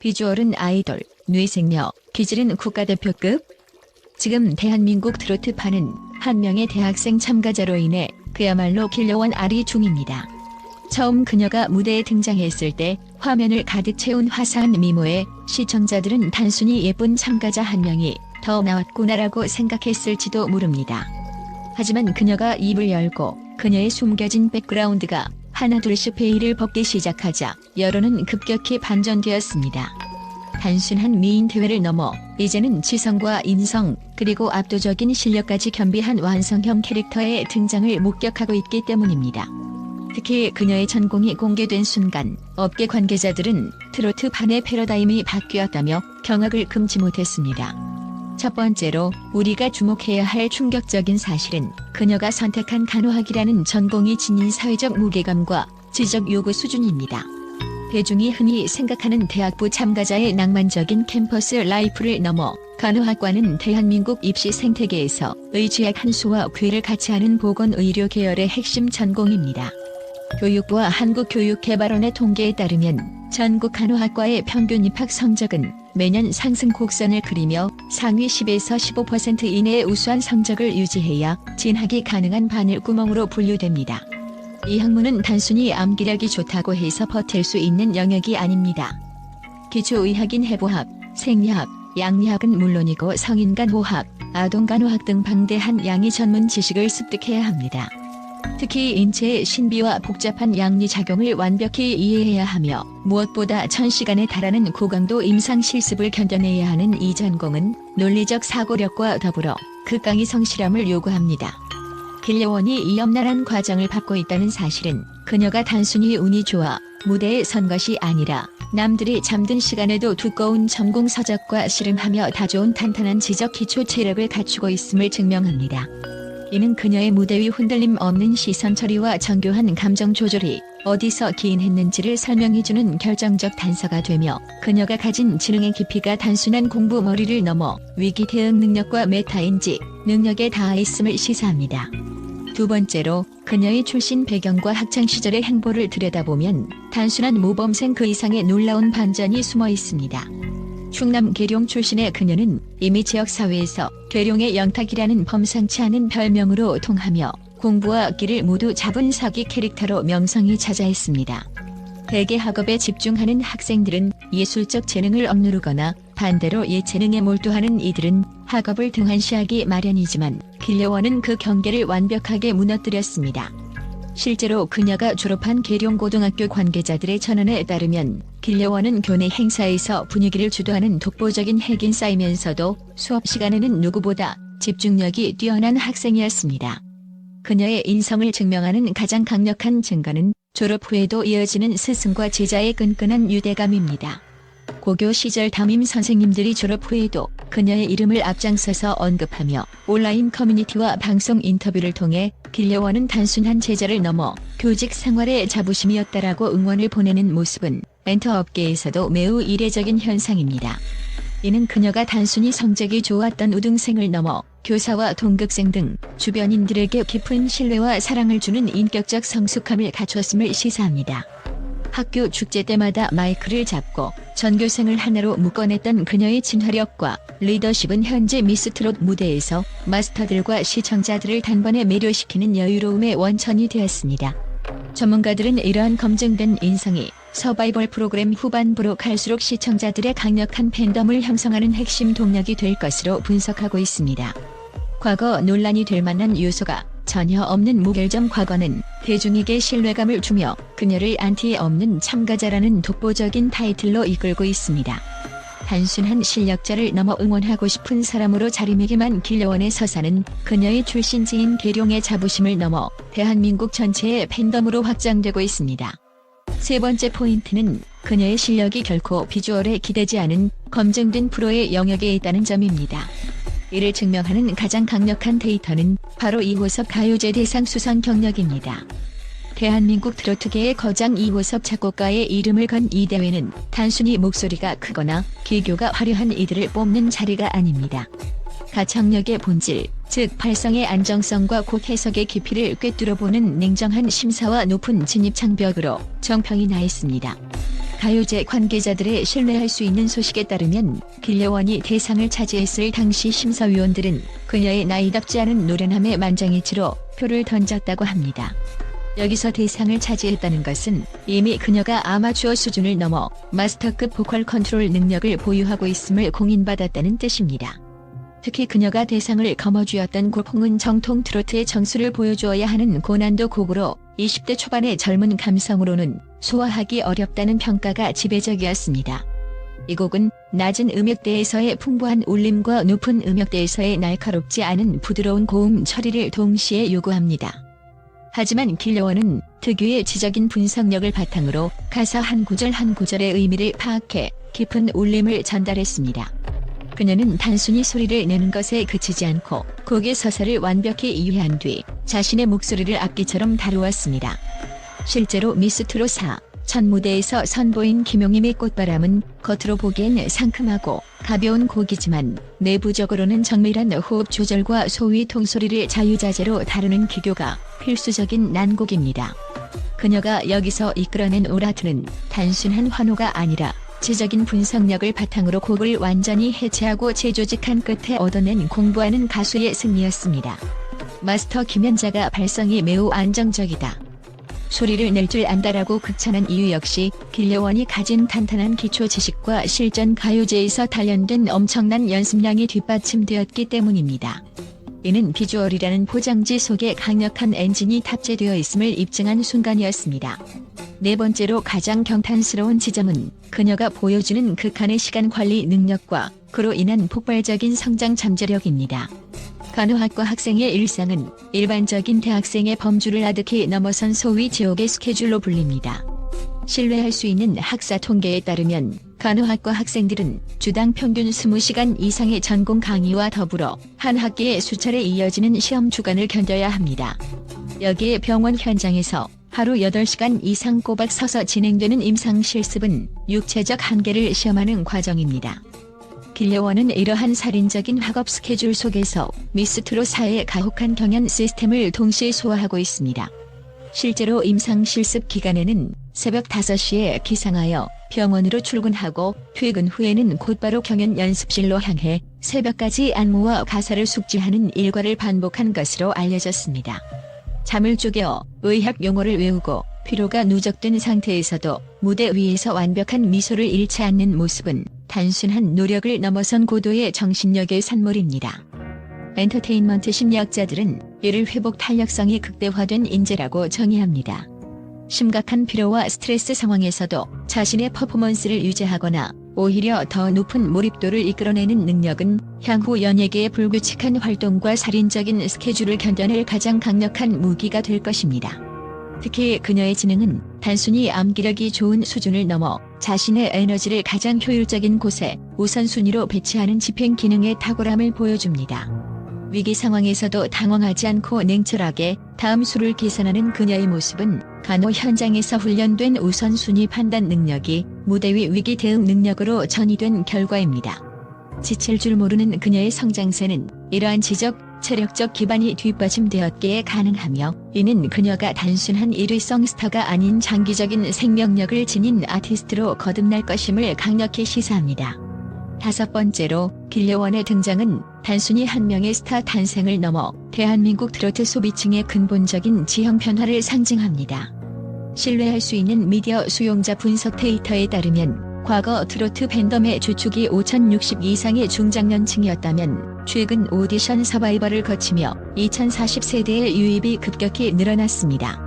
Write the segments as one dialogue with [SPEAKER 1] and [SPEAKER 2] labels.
[SPEAKER 1] 비주얼은 아이돌, 뇌생녀, 기질은 국가대표급. 지금 대한민국 트로트파는 한 명의 대학생 참가자로 인해 그야말로 길려원 아리 중입니다. 처음 그녀가 무대에 등장했을 때 화면을 가득 채운 화사한 미모에 시청자들은 단순히 예쁜 참가자 한 명이 더 나왔구나라고 생각했을지도 모릅니다. 하지만 그녀가 입을 열고 그녀의 숨겨진 백그라운드가 하나둘씩 베일을 벗기 시작하자 여론은 급격히 반전되었습니다. 단순한 미인 대회를 넘어 이제는 지성과 인성 그리고 압도적인 실력까지 겸비한 완성형 캐릭터의 등장을 목격하고 있기 때문입니다. 특히 그녀의 전공이 공개된 순간 업계 관계자들은 트로트 반의 패러다임이 바뀌었다며 경악을 금치 못했습니다. 첫 번째로 우리가 주목해야 할 충격적인 사실은 그녀가 선택한 간호학이라는 전공이 지닌 사회적 무게감과 지적 요구 수준입니다. 대중이 흔히 생각하는 대학부 참가자의 낭만적인 캠퍼스 라이프를 넘어 간호학과는 대한민국 입시 생태계에서 의지학 한 수와 괴를 같이 하는 보건의료 계열의 핵심 전공입니다. 교육부와 한국교육개발원의 통계에 따르면 전국 간호학과의 평균 입학 성적은 매년 상승 곡선을 그리며 상위 10에서 15% 이내의 우수한 성적을 유지해야 진학이 가능한 바늘구멍으로 분류됩니다. 이 학문은 단순히 암기력이 좋다고 해서 버틸 수 있는 영역이 아닙니다. 기초의학인 해부학, 생리학, 양리학은 물론이고 성인간 호학, 아동간호학 등 방대한 양의 전문 지식을 습득해야 합니다. 특히 인체의 신비와 복잡한 양리작용을 완벽히 이해해야 하며 무엇보다 1000시간에 달하는 고강도 임상 실습을 견뎌내야 하는 이 전공은 논리적 사고력과 더불어 극강의 성실함을 요구합니다. 길려원이 이 엄란한 과정을 받고 있다는 사실은 그녀가 단순히 운이 좋아 무대에 선 것이 아니라 남들이 잠든 시간에도 두꺼운 전공 서적과 씨름하며 다져온 탄탄한 지적 기초 체력을 갖추고 있음을 증명합니다. 이는 그녀의 무대 위 흔들림 없는 시선 처리와 정교한 감정 조절이 어디서 기인했는지를 설명해주는 결정적 단서가 되며 그녀가 가진 지능의 깊이가 단순한 공부 머리를 넘어 위기 대응 능력과 메타인지 능력에 닿아있음을 시사합니다. 두 번째로 그녀의 출신 배경과 학창 시절의 행보를 들여다보면 단순한 모범생 그 이상의 놀라운 반전이 숨어 있습니다. 충남 계룡 출신의 그녀는 이미 지역 사회에서 계룡의 영탁이라는 범상치 않은 별명으로 통하며 공부와 끼를 모두 잡은 사기 캐릭터로 명성이 자자했습니다. 대개 학업에 집중하는 학생들은 예술적 재능을 억누르거나 반대로 예체능에 몰두하는 이들은 학업을 등한시하기 마련이지만 길려원은 그 경계를 완벽하게 무너뜨렸습니다. 실제로 그녀가 졸업한 계룡고등학교 관계자들의 전언에 따르면 길려원은 교내 행사에서 분위기를 주도하는 독보적인 핵인싸이면서도 수업 시간에는 누구보다 집중력이 뛰어난 학생이었습니다. 그녀의 인성을 증명하는 가장 강력한 증거는 졸업 후에도 이어지는 스승과 제자의 끈끈한 유대감입니다. 고교 시절 담임 선생님들이 졸업 후에도 그녀의 이름을 앞장서서 언급하며 온라인 커뮤니티와 방송 인터뷰를 통해 길려원은 단순한 제자를 넘어 교직 생활의 자부심이었다라고 응원을 보내는 모습은 엔터 업계에서도 매우 이례적인 현상입니다. 이는 그녀가 단순히 성적이 좋았던 우등생을 넘어 교사와 동급생 등 주변인들에게 깊은 신뢰와 사랑을 주는 인격적 성숙함을 갖췄음을 시사합니다. 학교 축제 때마다 마이크를 잡고 전교생을 하나로 묶어냈던 그녀의 진화력과 리더십은 현재 미스트롯 무대에서 마스터들과 시청자들을 단번에 매료시키는 여유로움의 원천이 되었습니다. 전문가들은 이러한 검증된 인성이 서바이벌 프로그램 후반부로 갈수록 시청자들의 강력한 팬덤을 형성하는 핵심 동력이 될 것으로 분석하고 있습니다. 과거 논란이 될 만한 요소가 전혀 없는 무결점 과거는 대중에게 신뢰감을 주며 그녀를 안티 없는 참가자라는 독보적인 타이틀로 이끌고 있습니다. 단순한 실력자를 넘어 응원하고 싶은 사람으로 자리매김한 길려원의 서사는 그녀의 출신지인 계룡의 자부심을 넘어 대한민국 전체의 팬덤으로 확장되고 있습니다. 세 번째 포인트는 그녀의 실력이 결코 비주얼에 기대지 않은 검증된 프로의 영역에 있다는 점입니다. 이를 증명하는 가장 강력한 데이터는 바로 이호섭 가요제 대상 수상 경력입니다. 대한민국 트로트계의 거장 이호섭 작곡가의 이름을 건 이 대회는 단순히 목소리가 크거나 기교가 화려한 이들을 뽑는 자리가 아닙니다. 가창력의 본질, 즉 발성의 안정성과 곡 해석의 깊이를 꿰뚫어보는 냉정한 심사와 높은 진입 장벽으로 정평이 나 있습니다. 가요제 관계자들의 신뢰할 수 있는 소식에 따르면 길려원이 대상을 차지했을 당시 심사위원들은 그녀의 나이답지 않은 노련함에 만장일치로 표를 던졌다고 합니다. 여기서 대상을 차지했다는 것은 이미 그녀가 아마추어 수준을 넘어 마스터급 보컬 컨트롤 능력을 보유하고 있음을 공인받았다는 뜻입니다. 특히 그녀가 대상을 거머쥐었던 곡홍은 정통 트로트의 정수를 보여주어야 하는 고난도 곡으로 20대 초반의 젊은 감성으로는 소화하기 어렵다는 평가가 지배적이었습니다. 이 곡은 낮은 음역대에서의 풍부한 울림과 높은 음역대에서의 날카롭지 않은 부드러운 고음 처리를 동시에 요구합니다. 하지만 길려원은 특유의 지적인 분석력을 바탕으로 가사 한 구절 한 구절의 의미를 파악해 깊은 울림을 전달했습니다. 그녀는 단순히 소리를 내는 것에 그치지 않고 곡의 서사를 완벽히 이해한 뒤 자신의 목소리를 악기처럼 다루었습니다. 실제로 미스트로사 첫 무대에서 선보인 김용임의 꽃바람은 겉으로 보기엔 상큼하고 가벼운 곡이지만 내부적으로는 정밀한 호흡 조절과 소위 통소리를 자유자재로 다루는 기교가 필수적인 난곡입니다. 그녀가 여기서 이끌어낸 오라트는 단순한 환호가 아니라 지적인 분석력을 바탕으로 곡을 완전히 해체하고 재조직한 끝에 얻어낸 공부하는 가수의 승리였습니다. 마스터 김연자가 발성이 매우 안정적이다. 소리를 낼 줄 안다라고 극찬한 이유 역시 길려원이 가진 탄탄한 기초 지식과 실전 가요제에서 단련된 엄청난 연습량이 뒷받침되었기 때문입니다. 이는 비주얼이라는 포장지 속에 강력한 엔진이 탑재되어 있음을 입증한 순간이었습니다. 네 번째로 가장 경탄스러운 지점은 그녀가 보여주는 극한의 시간 관리 능력과 그로 인한 폭발적인 성장 잠재력입니다. 간호학과 학생의 일상은 일반적인 대학생의 범주를 아득히 넘어선 소위 지옥의 스케줄로 불립니다. 신뢰할 수 있는 학사 통계에 따르면 간호학과 학생들은 주당 평균 20시간 이상의 전공 강의와 더불어 한 학기에 수차례 이어지는 시험 주간을 견뎌야 합니다. 여기에 병원 현장에서 하루 8시간 이상 꼬박 서서 진행되는 임상 실습은 육체적 한계를 시험하는 과정입니다. 길려원은 이러한 살인적인 학업 스케줄 속에서 미스트로 사의 가혹한 경연 시스템을 동시에 소화하고 있습니다. 실제로 임상 실습 기간에는 새벽 5시에 기상하여 병원으로 출근하고 퇴근 후에는 곧바로 경연 연습실로 향해 새벽까지 안무와 가사를 숙지하는 일과를 반복한 것으로 알려졌습니다. 잠을 쪼개어 의학 용어를 외우고 피로가 누적된 상태에서도 무대 위에서 완벽한 미소를 잃지 않는 모습은 단순한 노력을 넘어선 고도의 정신력의 산물입니다. 엔터테인먼트 심리학자들은 이를 회복 탄력성이 극대화된 인재라고 정의합니다. 심각한 피로와 스트레스 상황에서도 자신의 퍼포먼스를 유지하거나 오히려 더 높은 몰입도를 이끌어내는 능력은 향후 연예계의 불규칙한 활동과 살인적인 스케줄을 견뎌낼 가장 강력한 무기가 될 것입니다. 특히 그녀의 지능은 단순히 암기력이 좋은 수준을 넘어 자신의 에너지를 가장 효율적인 곳에 우선순위로 배치하는 집행 기능의 탁월함을 보여줍니다. 위기 상황에서도 당황하지 않고 냉철하게 다음 수를 계산하는 그녀의 모습은 간호 현장에서 훈련된 우선순위 판단 능력이 무대 위 위기 대응 능력으로 전이된 결과입니다. 지칠 줄 모르는 그녀의 성장세는 이러한 지적, 체력적 기반이 뒷받침되었기에 가능하며 이는 그녀가 단순한 일회성 스타가 아닌 장기적인 생명력을 지닌 아티스트로 거듭날 것임을 강력히 시사합니다. 다섯 번째로 길려원의 등장은 단순히 한 명의 스타 탄생을 넘어 대한민국 트로트 소비층의 근본적인 지형 변화를 상징합니다. 신뢰할 수 있는 미디어 수용자 분석 데이터에 따르면 과거 트로트 팬덤의 주축이 5,060 이상의 중장년층이었다면 최근 오디션 서바이벌을 거치며 2,040세대의 유입이 급격히 늘어났습니다.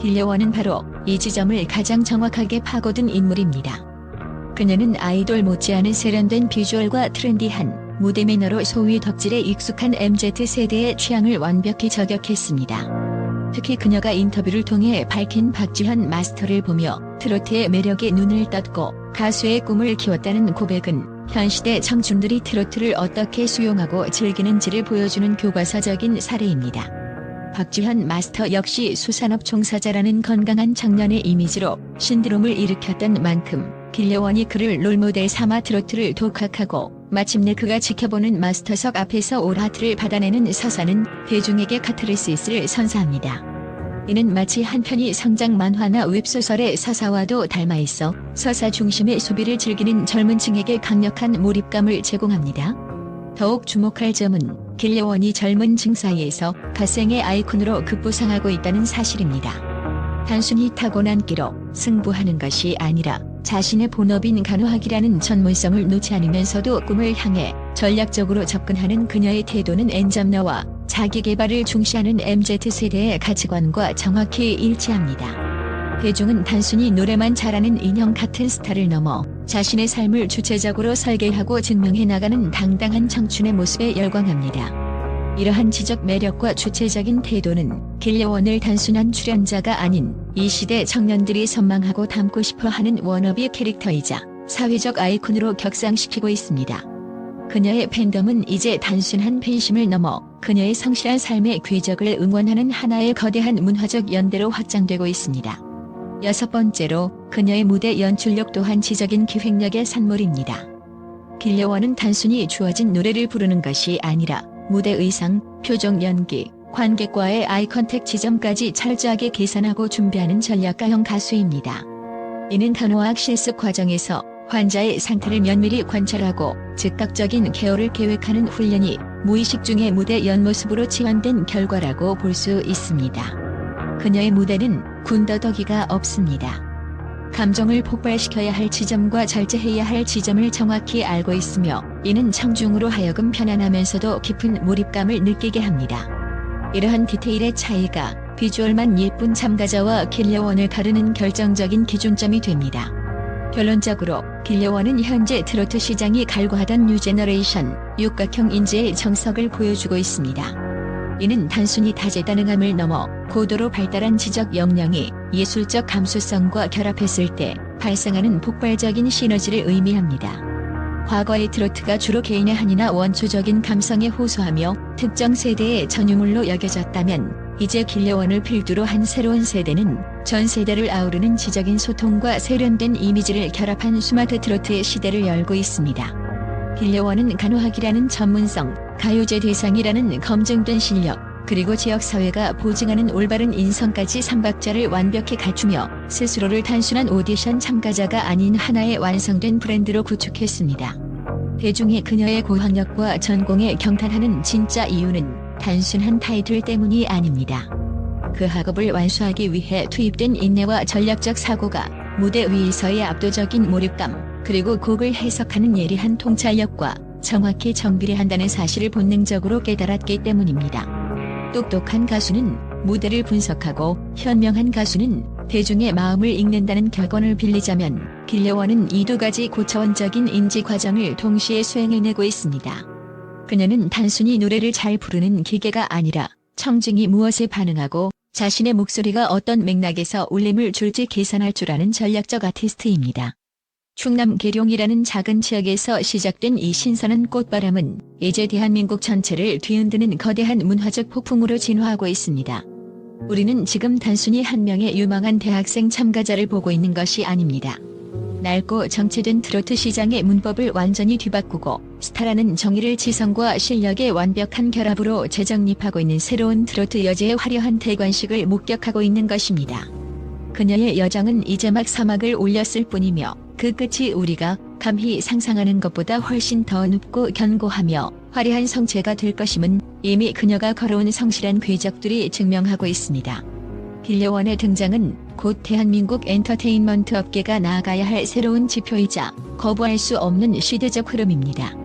[SPEAKER 1] 길려원은 바로 이 지점을 가장 정확하게 파고든 인물입니다. 그녀는 아이돌 못지않은 세련된 비주얼과 트렌디한 무대 매너로 소위 덕질에 익숙한 MZ세대의 취향을 완벽히 저격했습니다. 특히 그녀가 인터뷰를 통해 밝힌 박지현 마스터를 보며 트로트의 매력에 눈을 떴고 가수의 꿈을 키웠다는 고백은 현 시대 청춘들이 트로트를 어떻게 수용하고 즐기는지를 보여주는 교과서적인 사례입니다. 박지현 마스터 역시 수산업 종사자라는 건강한 청년의 이미지로 신드롬을 일으켰던 만큼 길려원이 그를 롤모델 삼아 트로트를 독학하고 마침내 그가 지켜보는 마스터석 앞에서 오라트를 받아내는 서사는 대중에게 카타르시스를 선사합니다. 이는 마치 한 편의 성장 만화나 웹소설의 서사와도 닮아 있어 서사 중심의 소비를 즐기는 젊은 층에게 강력한 몰입감을 제공합니다. 더욱 주목할 점은 길려원이 젊은 층 사이에서 갓생의 아이콘으로 급부상하고 있다는 사실입니다. 단순히 타고난 끼로 승부하는 것이 아니라 자신의 본업인 간호학이라는 전문성을 놓지 않으면서도 꿈을 향해 전략적으로 접근하는 그녀의 태도는 엔잡너와 자기 개발을 중시하는 MZ세대의 가치관과 정확히 일치합니다. 대중은 단순히 노래만 잘하는 인형 같은 스타를 넘어 자신의 삶을 주체적으로 설계하고 증명해 나가는 당당한 청춘의 모습에 열광합니다. 이러한 지적 매력과 주체적인 태도는 길려원을 단순한 출연자가 아닌 이 시대 청년들이 선망하고 닮고 싶어 하는 워너비 캐릭터이자 사회적 아이콘으로 격상시키고 있습니다. 그녀의 팬덤은 이제 단순한 팬심을 넘어 그녀의 성실한 삶의 궤적을 응원하는 하나의 거대한 문화적 연대로 확장되고 있습니다. 여섯 번째로 그녀의 무대 연출력 또한 지적인 기획력의 산물입니다. 길려원은 단순히 주어진 노래를 부르는 것이 아니라 무대 의상, 표정 연기, 관객과의 아이 컨택 지점까지 철저하게 계산하고 준비하는 전략가형 가수입니다. 이는 간호학 실습 과정에서 환자의 상태를 면밀히 관찰하고 즉각적인 케어를 계획하는 훈련이 무의식 중에 무대 연모습으로 치환된 결과라고 볼 수 있습니다. 그녀의 무대는 군더더기가 없습니다. 감정을 폭발시켜야 할 지점과 절제해야 할 지점을 정확히 알고 있으며 이는 청중으로 하여금 편안하면서도 깊은 몰입감을 느끼게 합니다. 이러한 디테일의 차이가 비주얼만 예쁜 참가자와 길려원을 가르는 결정적인 기준점이 됩니다. 결론적으로 길려원은 현재 트로트 시장이 갈구하던 뉴제너레이션 육각형 인재의 정석을 보여주고 있습니다. 이는 단순히 다재다능함을 넘어 고도로 발달한 지적 역량이 예술적 감수성과 결합했을 때 발생하는 폭발적인 시너지를 의미합니다. 과거의 트로트가 주로 개인의 한이나 원초적인 감성에 호소하며 특정 세대의 전유물로 여겨졌다면 이제 길려원을 필두로 한 새로운 세대는 전 세대를 아우르는 지적인 소통과 세련된 이미지를 결합한 스마트 트로트의 시대를 열고 있습니다. 길려원은 간호학이라는 전문성, 가요제 대상이라는 검증된 실력, 그리고 지역사회가 보증하는 올바른 인성까지 삼박자를 완벽히 갖추며 스스로를 단순한 오디션 참가자가 아닌 하나의 완성된 브랜드로 구축했습니다. 대중이 그녀의 고학력과 전공에 경탄하는 진짜 이유는 단순한 타이틀 때문이 아닙니다. 그 학업을 완수하기 위해 투입된 인내와 전략적 사고가 무대 위에서의 압도적인 몰입감, 그리고 곡을 해석하는 예리한 통찰력과 정확히 정비례한다는 사실을 본능적으로 깨달았기 때문입니다. 똑똑한 가수는 무대를 분석하고 현명한 가수는 대중의 마음을 읽는다는 격언을 빌리자면 길려원은 이 두 가지 고차원적인 인지 과정을 동시에 수행해내고 있습니다. 그녀는 단순히 노래를 잘 부르는 기계가 아니라 청중이 무엇에 반응하고 자신의 목소리가 어떤 맥락에서 울림을 줄지 계산할 줄 아는 전략적 아티스트입니다. 충남 계룡이라는 작은 지역에서 시작된 이 신선한 꽃바람은 이제 대한민국 전체를 뒤흔드는 거대한 문화적 폭풍으로 진화하고 있습니다. 우리는 지금 단순히 한 명의 유망한 대학생 참가자를 보고 있는 것이 아닙니다. 낡고 정체된 트로트 시장의 문법을 완전히 뒤바꾸고 스타라는 정의를 지성과 실력의 완벽한 결합으로 재정립하고 있는 새로운 트로트 여제의 화려한 대관식을 목격하고 있는 것입니다. 그녀의 여정은 이제 막 사막을 올렸을 뿐이며 그 끝이 우리가 감히 상상하는 것보다 훨씬 더 높고 견고하며 화려한 성체가 될 것임은 이미 그녀가 걸어온 성실한 궤적들이 증명하고 있습니다. 길려원의 등장은 곧 대한민국 엔터테인먼트 업계가 나아가야 할 새로운 지표이자 거부할 수 없는 시대적 흐름입니다.